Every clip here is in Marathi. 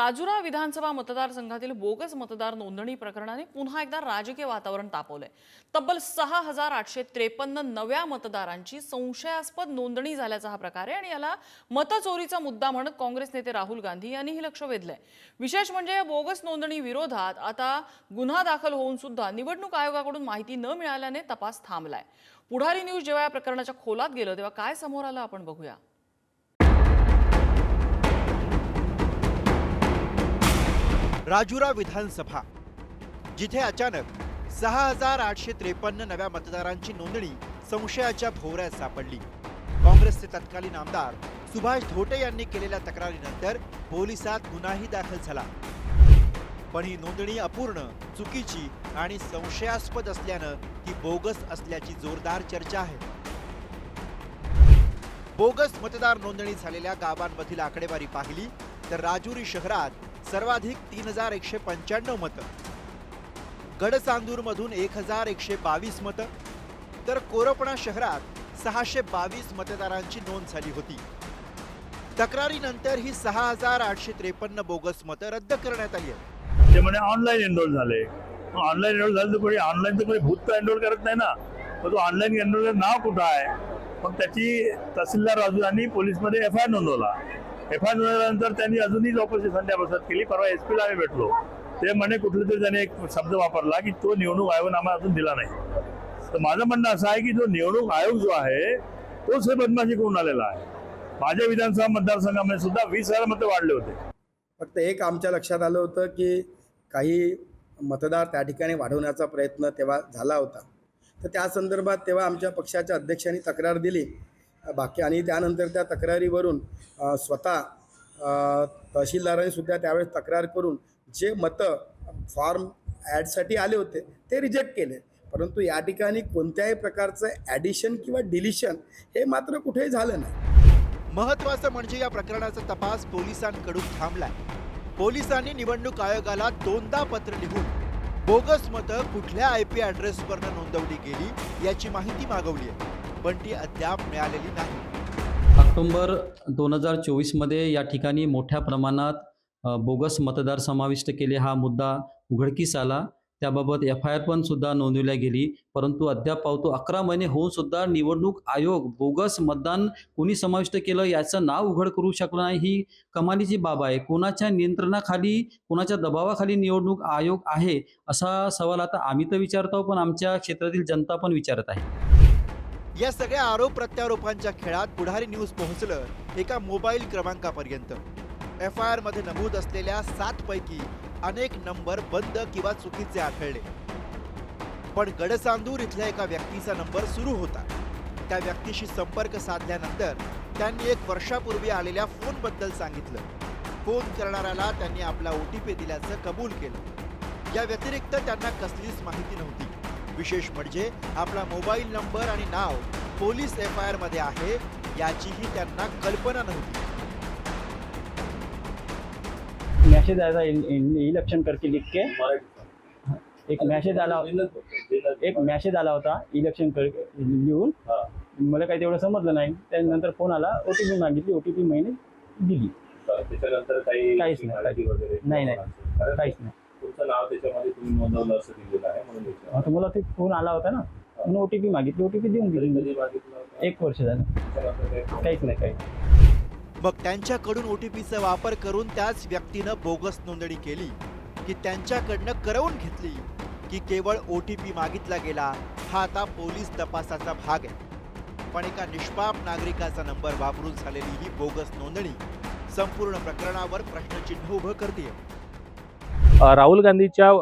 राजुरा विधानसभा मतदारसंघातील बोगस मतदार नोंदणी प्रकरणाने पुन्हा एकदा राजकीय वातावरण तापवलंय. तब्बल सहा हजार आठशे त्रेपन्न नव्या मतदारांची संशयास्पद नोंदणी झाल्याचा हा प्रकार आहे आणि याला मतचोरीचा मुद्दा म्हणत काँग्रेस नेते राहुल गांधी यांनीही लक्ष वेधलंय. विशेष म्हणजे या बोगस नोंदणी विरोधात आता गुन्हा दाखल होऊन सुद्धा निवडणूक आयोगाकडून माहिती न मिळाल्याने तपास थांबलाय. पुढारी न्यूज जेव्हा या प्रकरणाच्या खोलात गेलं तेव्हा काय समोर आलं आपण बघूया. राजुरा विधानसभा जिथे अचानक सहा हजार आठशे त्रेपन्न नव्या मतदारांची नोंदणी संशयाच्या भोवऱ्यात सापडली. काँग्रेसचे तत्कालीन आमदार सुभाष धोटे यांनी केलेल्या तक्रारीनंतर पोलिसात गुन्हाही दाखल झाला. पण ही नोंदणी अपूर्ण चुकीची आणि संशयास्पद असल्यानं ती बोगस असल्याची जोरदार चर्चा आहे. बोगस मतदार नोंदणी झालेल्या गावांमधील आकडेवारी पाहिली तर राजुरी शहरात सर्वाधिक तीन हजार एकशे पंच्याण्णव मतं. गडचांदूरमधून एक हजार एकशे बावीस मतं. तर कोरपणा शहरात सहाशे बावीस मतदारांची नोंद झाली होती. तक्रारीनंतर ही सहा हजार आठशे त्रेपन्न बोगस मतं रद्द करण्यात आली आहेत. ते म्हणे ऑनलाईन एनरोल झाले. ऑनलाईन एनरोल झालं तर कोणी ऑनलाईन तर कोणी भूत तर एनरोल करत नाही ना. मग तो ऑनलाईन एनरोल नाव कुठं आहे? मग त्याची तहसीलदार राजूरांनी पोलीसमध्ये एफ आय आर नोंदवला. एफ आय नंतर नोंदवल्यानंतर त्यांनी अजूनही चौकशी संध्याप्रसाद केली. परवा एस पीला आम्ही भेटलो. ते म्हणे कुठले तरी त्याने एक शब्द वापरला की तो निवडणूक आयोगानं आम्हाला अजून दिला नाही. तर माझं म्हणणं असं आहे की जो निवडणूक आयोग जो आहे तोच हे बदमाशी करून आलेला आहे. माझ्या विधानसभा मतदारसंघामध्ये सुद्धा वीस हजार मतं वाढले होते. फक्त एक आमच्या लक्षात आलं होतं की काही मतदार त्या ठिकाणी वाढवण्याचा प्रयत्न तेव्हा झाला होता. तर त्या संदर्भात तेव्हा आमच्या पक्षाच्या अध्यक्षांनी तक्रार दिली. बाकी आणि त्यानंतर त्या तक्रारीवरून स्वतः तहसीलदारांनी सुद्धा त्यावेळेस तक्रार करून जे मतं फॉर्म ॲडसाठी आले होते ते रिजेक्ट केले. परंतु या ठिकाणी कोणत्याही प्रकारचं ॲडिशन किंवा डिलिशन हे मात्र कुठेही झालं नाही. महत्वाचं म्हणजे या प्रकरणाचा तपास पोलिसांकडून थांबलाय. पोलिसांनी निवडणूक आयोगाला दोनदा पत्र लिहून बोगस मतं कुठल्या आय पी ॲड्रेसवरनं नोंदवली गेली याची माहिती मागवली आहे. पण ती अद्याप मिळालेली नाही. ऑक्टोंबर दोन हजार चोवीसमध्ये या ठिकाणी मोठ्या प्रमाणात बोगस मतदार समाविष्ट केले हा मुद्दा उघडकीस आला. त्याबाबत एफ आय आर पण सुद्धा नोंदवल्या गेली. परंतु अद्याप पावतो अकरा महिने होऊन सुद्धा निवडणूक आयोग बोगस मतदान कोणी समाविष्ट केलं याचं नाव उघड करू शकलं नाही. ही कमालीची बाब आहे. कोणाच्या नियंत्रणाखाली कोणाच्या दबावाखाली निवडणूक आयोग आहे असा सवाल आता आम्ही तर विचारतो पण आमच्या क्षेत्रातील जनता पण विचारत आहे. या सगळ्या आरोप प्रत्यारोपांच्या खेळात पुढारी न्यूज पोहोचलं एका मोबाईल क्रमांकापर्यंत. एफ आय आरमध्ये नमूद असलेल्या सात पैकी अनेक नंबर बंद किंवा चुकीचे आढळले. पण गडचांदूर इथल्या एका व्यक्तीचा नंबर सुरू होता. त्या व्यक्तीशी संपर्क साधल्यानंतर त्यांनी एक वर्षापूर्वी आलेल्या फोनबद्दल सांगितलं. फोन करणाऱ्याला त्यांनी आपला ओ टी पी दिल्याचं कबूल केलं. या व्यतिरिक्त त्यांना कसलीच माहिती नव्हती. विशेष म्हणजे आपला मोबाईल नंबर आणि नाव पोलीस एफ आय आरमध्ये आहे याचीही त्यांना कल्पना नव्हती. मैसेज आया था इलेक्शन करके लिख के एक मैसेज आला एक मैसेज आला होता इलेक्शन कर लिहून. मला काही तेवढं समजलं नाही. त्यानंतर फोन आला ओ टी पी मागितली ओ टी पी महिने दिली. त्याच्यानंतर काही काहीच नाही. नाही, नाही. काहीच नाही. तुमचं नाव त्याच्यामध्ये तुम्ही नोंदवलं असं दिलेलं आहे म्हणून विचारलं. आता मला ते फोन आला होता ना? म्हणून ओ टी पी मागितली ओ टी पी देऊन दिली. कधी मागितलं होतं? एक वर्ष झालं. त्याच्यानंतर काही काहीच नाही काही मग त्यांच्याकडून ओ टी पीचा वापर करून त्याच व्यक्तीनं बोगस नोंदणी केली की त्यांच्याकडनं करवून घेतली की केवळ ओ टी पी मागितला गेला हा आता पोलीस तपासाचा भाग आहे. पण एका निष्पाप नागरिकाचा नंबर वापरून झालेली ही बोगस नोंदणी संपूर्ण प्रकरणावर प्रश्नचिन्ह उभं करते राहुल गांधीच्या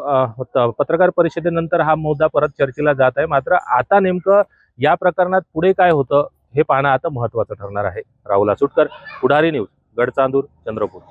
पत्रकार परिषदेनंतर हा मुद्दा परत चर्चेला जात आहे. मात्र आता नेमकं या प्रकरणात पुढे काय होतं हे पाहणं आता महत्वाचं ठरणार आहे. राहुल आसुटकर पुढारी न्यूज गडचांदूर चंद्रपूर.